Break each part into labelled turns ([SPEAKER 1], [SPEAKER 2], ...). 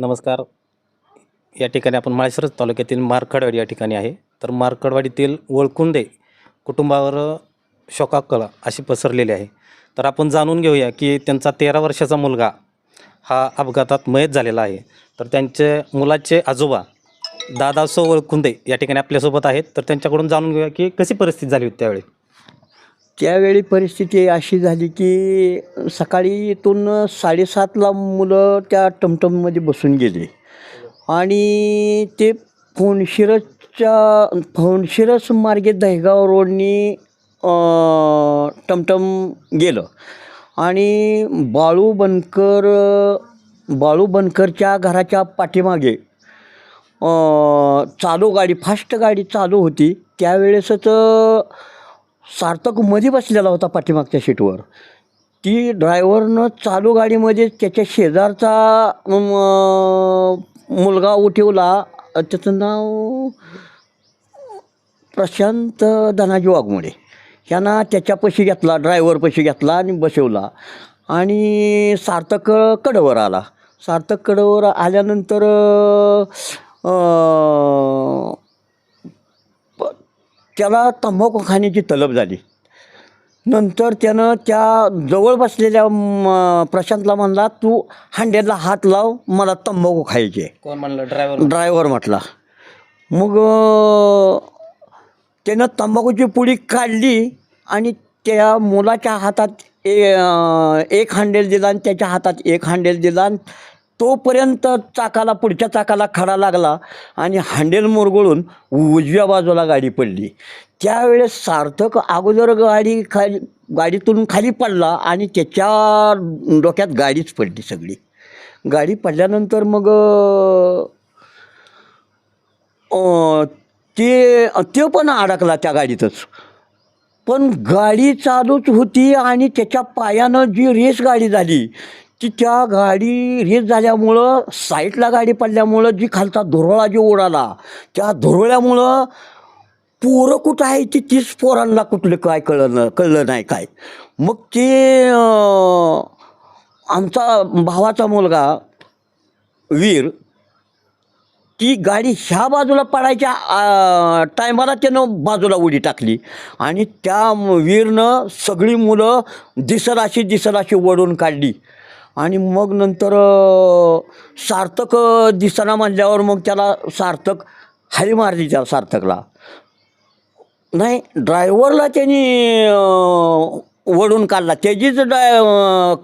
[SPEAKER 1] नमस्कार. या ठिकाणी आपण माळशिरस तालुक्यातील मार्कडवाडी या ठिकाणी आहे. तर मार्कडवाडीतील वळकुंदे कुटुंबावर शोकाकळा अशी पसरलेली आहे. तर आपण जाणून घेऊया की त्यांचा तेरा वर्षाचा मुलगा हा अपघातात मयत झालेला आहे. तर त्यांचे मुलाचे आजोबा दादासो वळकुंदे या ठिकाणी आपल्यासोबत आहेत. तर त्यांच्याकडून जाणून घेऊया की कशी परिस्थिती झाली होती त्यावेळी?
[SPEAKER 2] त्यावेळी परिस्थिती अशी झाली की सकाळी इथून साडेसातला मुलं त्या टमटममध्ये बसून गेले. आणि ते फोनशिरसच्या फोनशिरस मार्गे दहेगाव रोडनी टमटम गेलं. आणि बाळू बनकर बाळू बनकरच्या घराच्या पाठीमागे चालू गाडी फास्ट गाडी चालू होती. त्यावेळेसच सार्थकमध्ये बसलेला होता पाठीमागच्या सीटवर. ती ड्रायव्हरनं चालू गाडीमध्ये त्याच्या शेजारचा मुलगा उठवला. त्याचं नाव प्रशांत धनाजी वाघमोडे. ह्यांना त्याच्यापाशी घेतला ड्रायव्हरपाशी घेतला आणि बसवला. आणि सार्थक कडवर आला. सार्थक कडवर आल्यानंतर त्याला तंबाखू खाण्याची तलब झाली. नंतर त्यानं त्या जवळ बसलेल्या प्रशांतला म्हणला तू हांड्याला हात लाव मला तंबाखू खायचे.
[SPEAKER 1] कोण म्हणलं? ड्रायव्हर
[SPEAKER 2] ड्रायव्हर म्हटला. मग त्यानं तंबाखूची पुडी काढली आणि त्या मुलाच्या हातात ए एक हांडेल दिला आणि त्याच्या हातात एक हांडेल दिला आणि तोपर्यंत चाकाला पुढच्या चाकाला खडा लागला आणि हांडेल मुरगळून उजव्या बाजूला गाडी पडली. त्यावेळेस सार्थक अगोदर गाडी खाली गाडीतून खाली पडला आणि त्याच्या डोक्यात गाडीच पडली सगळी. गाडी पडल्यानंतर मग ते ते पण अडकला त्या गाडीतच. पण गाडी चालूच होती आणि त्याच्या पायानं जी रेस गाडी झाली ती त्या गाडी रेस झाल्यामुळं साईडला गाडी पडल्यामुळं जी खालचा धुरळा जी उडाला त्या धुरळ्यामुळं पोरं कुठं आहे ती तीच पोरांना कुठलं काय कळलं कळलं नाही काय. मग ते आमचा भावाचा मुलगा वीर ती गाडी ह्या बाजूला पडायच्या टायमाला त्यानं बाजूला उडी टाकली. आणि त्या वीरनं सगळी मुलं दिसल अशी दिसल अशी वडून काढली. आणि मग नंतर सार्थक दिसताना म्हणल्यावर मग त्याला सार्थक हाली मारली त्या सार्थकला. नाही ड्रायव्हरला त्यांनी वडून काढला. त्याचीच ड्राय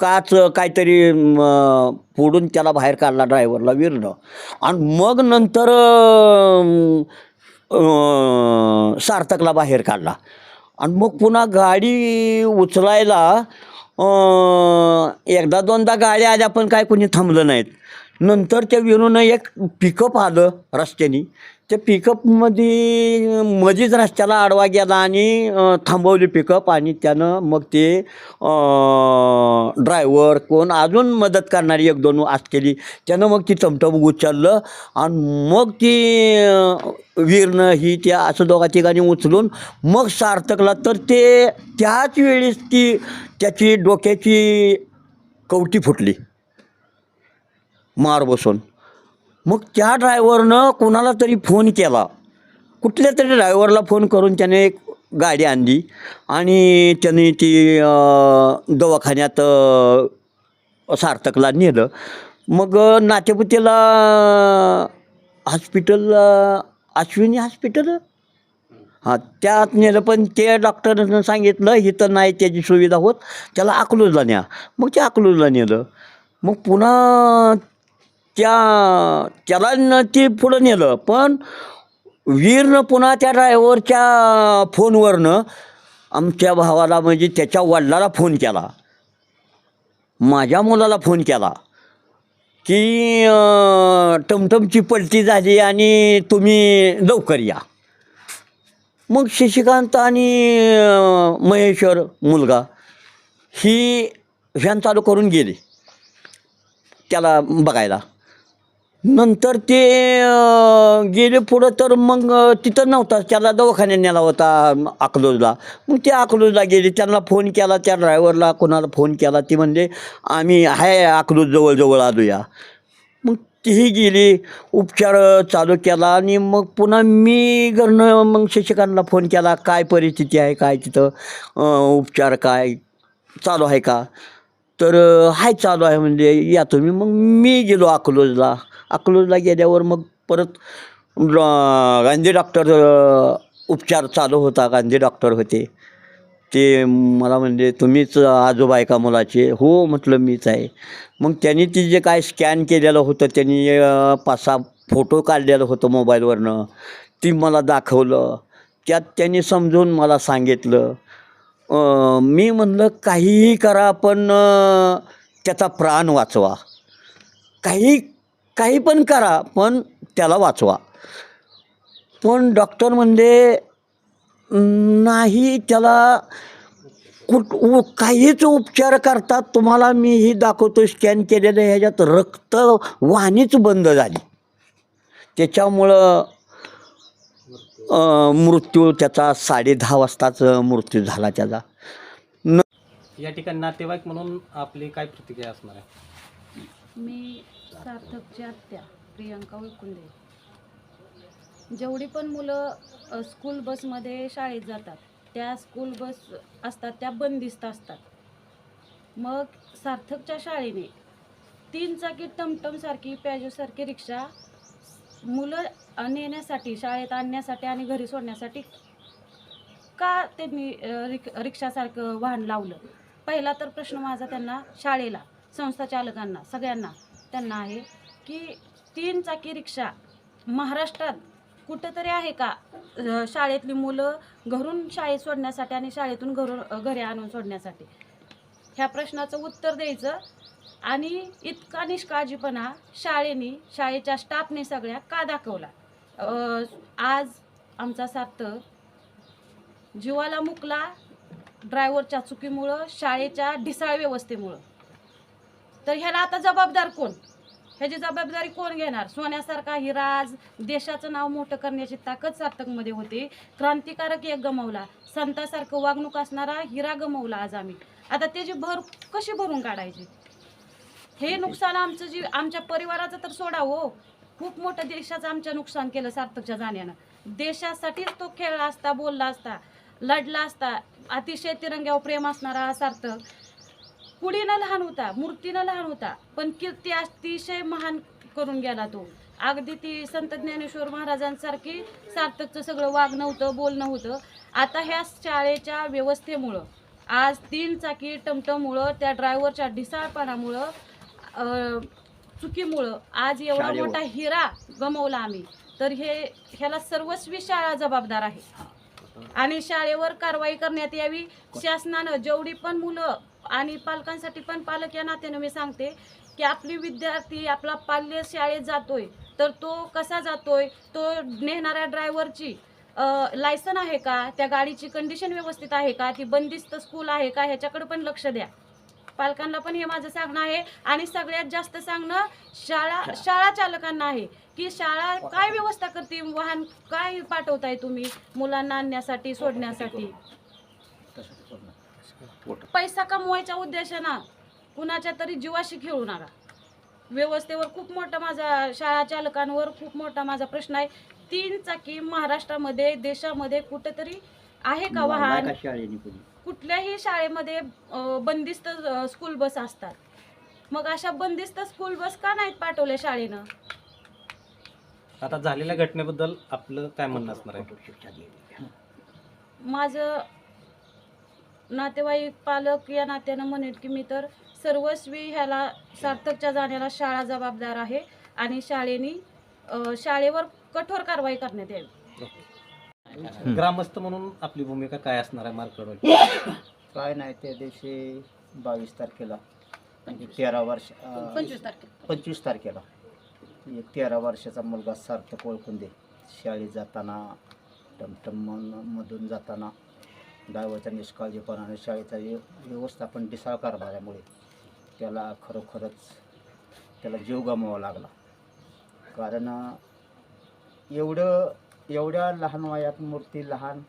[SPEAKER 2] काच काहीतरी फोडून त्याला बाहेर काढला ड्रायव्हरला विरणं. आणि मग नंतर सार्थकला बाहेर काढला. आणि मग पुन्हा गाडी उचलायला एकदा दोनदा गाड्या आल्या पण काय कोणी थांबलं नाहीत. नंतर त्या विनूनं एक पिकअप आलं रस्त्याने. त्या पिकअपमध्ये मध्येच रस्त्याला आडवा गेला आणि थांबवली पिकअप आणि त्यानं मग ते ड्रायव्हर कोण अजून मदत करणारी एक दोन असलेली त्यानं मग ती टमटम उचललं आणि मग ती वीरनं ही त्या असं दोघा ठिकाणी उचलून मग सार्थकला तर ते त्याच वेळेस ती त्याची डोक्याची कवटी फुटली. मार बसून. मग त्या ड्रायव्हरनं कोणाला तरी फोन केला. कुठल्या तरी ड्रायव्हरला फोन करून त्याने एक गाडी आणली आणि त्याने ती दवाखान्यात सार्थकला नेलं. मग अं, नातेपुतेला हॉस्पिटल अश्विनी हॉस्पिटल? हां त्यात नेलं. पण ते डॉक्टरनं सांगितलं इथं नाही त्याची सुविधा होत. त्याला अकलूजला न्या. मग ते अकलूजला नेलं. मग पुन्हा त्या त्याला ती ते पुढं नेलं. पण वीरनं पुन्हा त्या ड्रायव्हरच्या फोनवरनं आमच्या भावाला म्हणजे त्याच्या वडिलाला फोन केला. माझ्या मुलाला फोन केला. की टमटमची पलटी झाली आणि तुम्ही लवकर या. मग शशिकांत आणि महेश्वर मुलगा ही व्हॅन चालू करून गेले. त्याला बघायला. नंतर ते अं, गेले पुढं तर मग अं, तिथं नव्हता. त्याला दवाखान्यात नेला होता अं, अकलूजला. मग ते अकलूजला गेले. त्यांना फोन केला. त्या ड्रायव्हरला कोणाला फोन केला. ती म्हणजे आम्ही आहे अकलूज जवळजवळ आलूया. आलो या मग तीही गेली. उपचार चालू केला. आणि मग पुन्हा मी घरनं मग शिक्षकांना फोन केला. काय परिस्थिती आहे? काय तिथं? अं, उपचार काय? चालू आहे का? तर अं, हाय चालू आहे. म्हणजे या तुम्ही. मग मी गेलो अकलूजला. अकलूजला गेल्यावर मग परत गांधी डॉक्टर उपचार चालू होता. गांधी डॉक्टर होते. ते मला म्हणजे तुम्हीच आजोबा आहे का मुलाचे? हो म्हटलं मीच आहे. मग त्यांनी ती जे काय स्कॅन केलेलं होतं त्यांनी पाच सहा फोटो काढलेलं होतं मोबाईलवरनं ती मला दाखवलं. त्यात त्यांनी समजून मला सांगितलं मी म्हणलं काहीही करा पण त्याचा प्राण वाचवा. काही काही पण करा पण त्याला वाचवा. पण डॉक्टर म्हणले नाही त्याला कुठ उ- काहीच उपचार करतात तुम्हाला मी ही दाखवतो स्कॅन केलेलं ह्याच्यात रक्त वाहनीच बंद झाली. त्याच्यामुळं मृत्यू त्याचा साडे दहा वाजताच मृत्यू झाला त्याचा.
[SPEAKER 1] या ठिकाणी नातेवाईक म्हणून आपली काय प्रतिक्रिया असणार आहे?
[SPEAKER 3] मी सार्थकची आत्या प्रियंका उळकुंदे जेवढी पण मुलं स्कूल बसमध्ये शाळेत जातात त्या स्कूल बस असतात त्या बंदिस्त असतात. मग सार्थकच्या शाळेने तीन चाकी टमटमसारखी पॅजोसारखी रिक्षा मुलं नेण्यासाठी शाळेत आणण्यासाठी आणि घरी सोडण्यासाठी का त्यांनी रिक रिक्षासारखं वाहन लावलं? पहिला तर प्रश्न माझा त्यांना शाळेला संस्था चालकांना सगळ्यांना. त्यांना आहे की तीन चाकी रिक्षा महाराष्ट्रात कुठंतरी आहे का? शाळेतली मुलं घरून शाळेत सोडण्यासाठी आणि शाळेतून घरून घरी आणून सोडण्यासाठी? ह्या प्रश्नाचं उत्तर द्यायचं आणि इतका निष्काळजीपणा शाळेनी शाळेच्या स्टाफने सगळ्या का दाखवला? आज आमचा सार्थ जीवाला मुकला ड्रायव्हरच्या चुकीमुळं शाळेच्या ढिसाळ व्यवस्थेमुळं. तर ह्याला आता जबाबदार कोण? ह्याची जबाबदारी कोण घेणार? सोन्यासारखा हिरा आज देशाचं नाव मोठं करण्याची ताकद सार्थकमध्ये होती. क्रांतिकारक एक गमवला. संतासारखं वागणूक असणारा हिरा गमवला आज आम्ही. आता त्याची भर कशी भरून काढायची? हे नुकसान आमचं जी आमच्या परिवाराचं तर सोडा हो. खूप मोठं देशाचं आमच्या नुकसान केलं सार्थकच्या जाण्यानं. देशासाठीच तो खेळला असता बोलला असता लढला असता. अतिशय तिरंग्यावर प्रेम असणारा सार्थक. कुडीनं लहान होता मूर्तीनं लहान होता पण कीर्ती अतिशय महान करून गेला तो. अगदी ती संत ज्ञानेश्वर महाराजांसारखी सार्थकचं सगळं वागणं होतं बोलणं होतं. आता ह्या शाळेच्या व्यवस्थेमुळं आज तीन चाकी टमटममुळं त्या ड्रायव्हरच्या ढिसाळपणामुळं चुकीमुळं आज एवढा. मोठा हिरा गमवला आम्ही. तर हे ह्याला सर्वस्वी शाळा जबाबदार आहे. आणि शाळेवर कारवाई करण्यात यावी. शासनानं जेवढी पण मुलं आणि पालकांसाठी पण पालक या नात्यानं मी सांगते की आपली विद्यार्थी आपला पाल्य शाळेत जातोय तर तो कसा जातोय? तो नेणाऱ्या ड्रायव्हरची लायसन आहे का? त्या गाडीची कंडिशन व्यवस्थित आहे का? ती बंदिस्त स्कूल आहे का? ह्याच्याकडे पण लक्ष द्या. पालकांना पण हे माझं सांगणं आहे. आणि सगळ्यात जास्त सांगणं शाळा शाळा चालकांना आहे की शाळा काय व्यवस्था करते वाहन काय पाठवताय तुम्ही मुलांना आणण्यासाठी सोडण्यासाठी? पैसा कमवायच्या उद्देशानं कुणाच्या तरी जीवाशी खेळू नका. व्यवस्थेवर खूप मोठा माझा शाळा चालकांवर खूप मोठा माझा प्रश्न आहे. तीन चाकी महाराष्ट्रामध्ये देशामध्ये कुठेतरी आहे का वाहन? कुठल्याही शाळेमध्ये बंदिस्त स्कूल बस असतात. मग अशा बंदिस्त स्कूल बस का नाहीत पाठवल्या शाळेनं?
[SPEAKER 1] आता झालेल्या घटनेबद्दल आपलं काय म्हणणं असणार आहे?
[SPEAKER 3] माझं नातेवाईक पालक या नात्यानं म्हणेल की मी तर सर्वस्वी ह्याला सार्थकच्या जाण्याला शाळा जबाबदार आहे आणि शाळेने शाळेवर कठोर कारवाई करण्यात यावी.
[SPEAKER 1] ग्रामस्थ म्हणून आपली भूमिका काय असणार आहे मार्कडवाडी
[SPEAKER 4] काय नाही त्या दिवशी बावीस तारखेला म्हणजे तेरा वर्ष अं,
[SPEAKER 3] पंचवीस तारखेला.
[SPEAKER 4] पंचवीस तारखेला. एक तेरा वर्षाचा मुलगा सार्थक ओळखून दे शाळेत जाताना टमटम मधून जाताना ड्रायव्हरच्या निष्काळजीपणाने शाळेचा व्य- व्यवस्थापन ढिसाळ कारभारामुळे त्याला खरोखरच त्याला जीव गमवावा लागला. कारण अं, एवढं एवढ्या लहान वयात मूर्ती लहान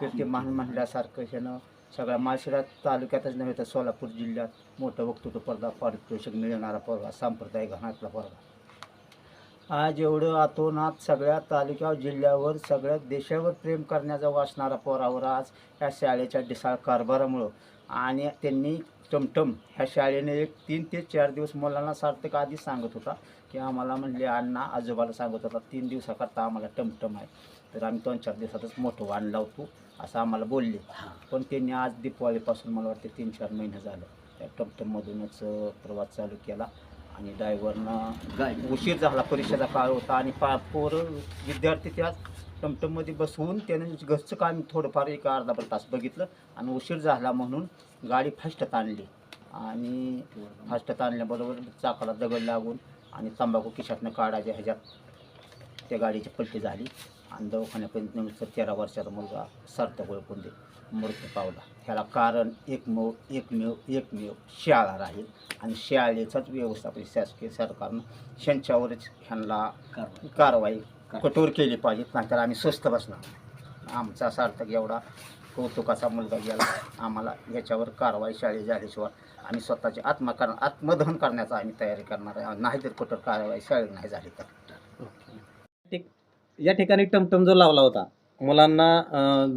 [SPEAKER 4] कीर्तीमान म्हणल्यासारखं ह्यानं सगळ्या माळशिरात तालुक्यातच नव्हे तर सोलापूर जिल्ह्यात मोठं वक्तृत्व स्पर्धा पारितोषिक मिळणारा पोरगा सांप्रदायिक घाणातला पोरगा. आज एवढं आतोनात सगळ्या तालुक्यावर जिल्ह्यावर सगळ्या देशावर प्रेम करण्याचा वाचणारा पोरावर आज या शाळेच्या डिसाळ कारभारामुळं आणि त्यांनी टमटम ह्या शाळेने एक तीन ते चार दिवस मुलांना सार्थक आधीच सांगत होता की आम्हाला म्हणले अण्णा आजोबाला सांगत होता तीन दिवसाकरता आम्हाला टमटम आहे. तर आम्ही दोन चार दिवसातच मोठं वाण लावतो असं आम्हाला बोलले. पण त्यांनी आज दीपावलीपासून मला वाटते तीन चार महिने झालं. त्या टमटममधूनच प्रवास चालू केला आणि ड्रायव्हरनं उशीर झाला परीक्षेचा काळ होता आणि पा पोरं विद्यार्थी त्या टमटममध्ये बसवून त्याने घरचं काम थोडंफार एक अर्धाभर तास बघितलं आणि उशीर झाला म्हणून गाडी फास्टात आणली. आणि फास्टात आणल्याबरोबर चाकाला दगड लागून आणि तंबाखू खिशातनं काढायच्या ह्याच्यात त्या गाडीची पलटी झाली. आणि दवाखान्यापर्यंत तेरा वर्षाचा मुलगा सार्थक ओळखून दे मृत्यू पावला. ह्याला कारण एकमेव एकमेव एकमेव शाळा राहील. आणि शाळेचाच व्यवस्थापन शासकीय सरकारनं ह्यांच्यावरच ह्यांना कारवाई कठोर केली पाहिजे नाहीतर आम्ही स्वस्त बसणार. आमचा सार्थक एवढा कौतुकाचा मुलगा गेला. आम्हाला याच्यावर कारवाई शाळेत झाल्याशिवाय आम्ही स्वतःचे आत्मा कर आत्मदहन करण्याचा आम्ही तयारी करणार आहे. नाहीतर कठोर कारवाई शाळेत नाही झाली तर.
[SPEAKER 1] ठीक. या ठिकाणी टमटम जो लावला होता मुलांना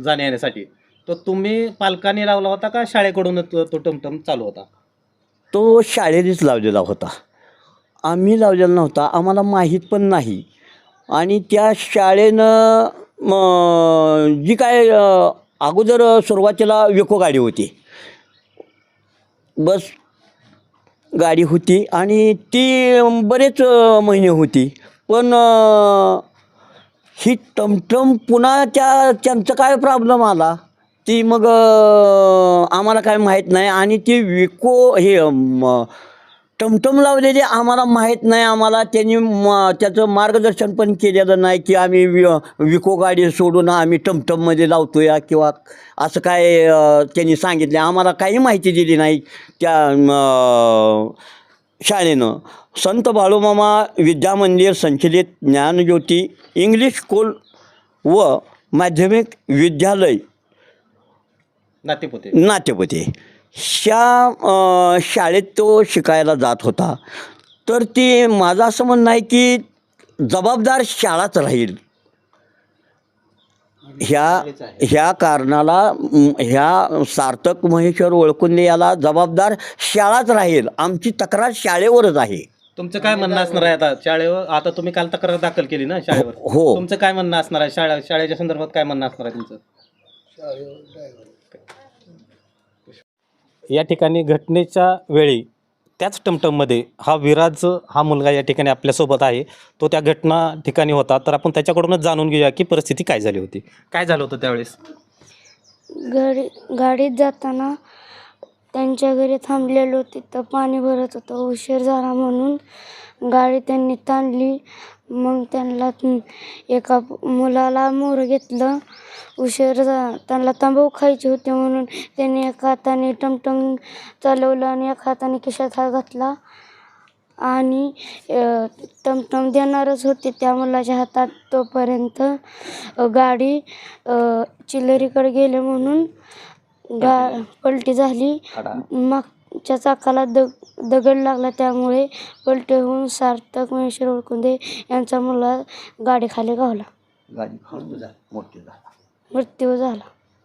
[SPEAKER 1] जाण्या येण्यासाठी तो तुम्ही पालकांनी लावला होता का शाळेकडून तो टमटम चालू होता?
[SPEAKER 2] तो शाळेनेच लावलेला होता. आम्ही लावलेला नव्हता. आम्हाला माहीत पण नाही. आणि त्या शाळेनं मग जी काय अगोदर सुरुवातीला विको गाडी होती. बस गाडी होती आणि ती बरेच महिने होती. पण ही टमटम पुन्हा त्या त्यांचं काय प्रॉब्लेम आला? ती मग आम्हाला काय माहीत नाही. आणि ती विको हे मग टमटम लावलेली आम्हाला माहीत नाही आम्हाला त्यांनी म त्याचं मार्गदर्शन पण केलेलं नाही की आम्ही वि विको गाडी सोडून आम्ही टमटममध्ये लावतो या किंवा असं काय त्यांनी सांगितले. आम्हाला काही माहिती दिली नाही त्या शाळेनं. संत बाळूमामा विद्या मंदिर संचलित ज्ञानज्योती इंग्लिश स्कूल व माध्यमिक विद्यालय
[SPEAKER 1] नातेपुते.
[SPEAKER 2] नातेपते. ह्या अ, शाळेत तो शिकायला जात होता. तर ती माझं असं म्हणणं आहे की जबाबदार शाळाच राहील. ह्या ह्या कारणाला ह्या सार्थक महेश्वर ओळखून याला जबाबदार शाळाच राहील. आमची तक्रार शाळेवरच आहे.
[SPEAKER 1] तुमचं काय म्हणणं असणार आहे आता? शाळेवर आता तुम्ही काल तक्रार दाखल केली ना शाळेवर?
[SPEAKER 2] हो.
[SPEAKER 1] तुमचं काय म्हणणं असणार आहे? शाळा शाळेच्या संदर्भात काय म्हणणं असणार आहे तुमचं? या ठिकाणी घटनेच्या वेळी त्याच टमटममध्ये हा विराज हा मुलगा या ठिकाणी आपल्यासोबत आहे. तो त्या घटना ठिकाणी होता. तर आपण त्याच्याकडूनच जाणून घेऊया की परिस्थिती काय झाली होती. काय झालं होतं त्यावेळेस?
[SPEAKER 5] गाडी गाडीत जाताना त्यांच्या घरी थांबलेलो तिथं पाणी भरत होतं. उशीर झाला म्हणून गाडी त्यांनी ताणली. मग त्यांना एका मुलाला मोर घेतलं. उशीर झा त्यांना तांबू खायची होती म्हणून त्यांनी एका हाताने टमटम चालवलं आणि एका हाताने खिशात हात घातला. आणि टमटम देणारच होते त्या मुलाच्या हातात. तोपर्यंत गाडी चिलरीकडे चिल्लरीकडे गेले म्हणून गा पलटी. झाली. मागच्या चाकाला दग दगड लागला त्यामुळे पलटी होऊन सार्थक महेश्वर ओळखुंदे यांचा मुलगा गाडीखाली गावला.
[SPEAKER 2] गाडी मोठी झाली.
[SPEAKER 5] मृत्यू झाला.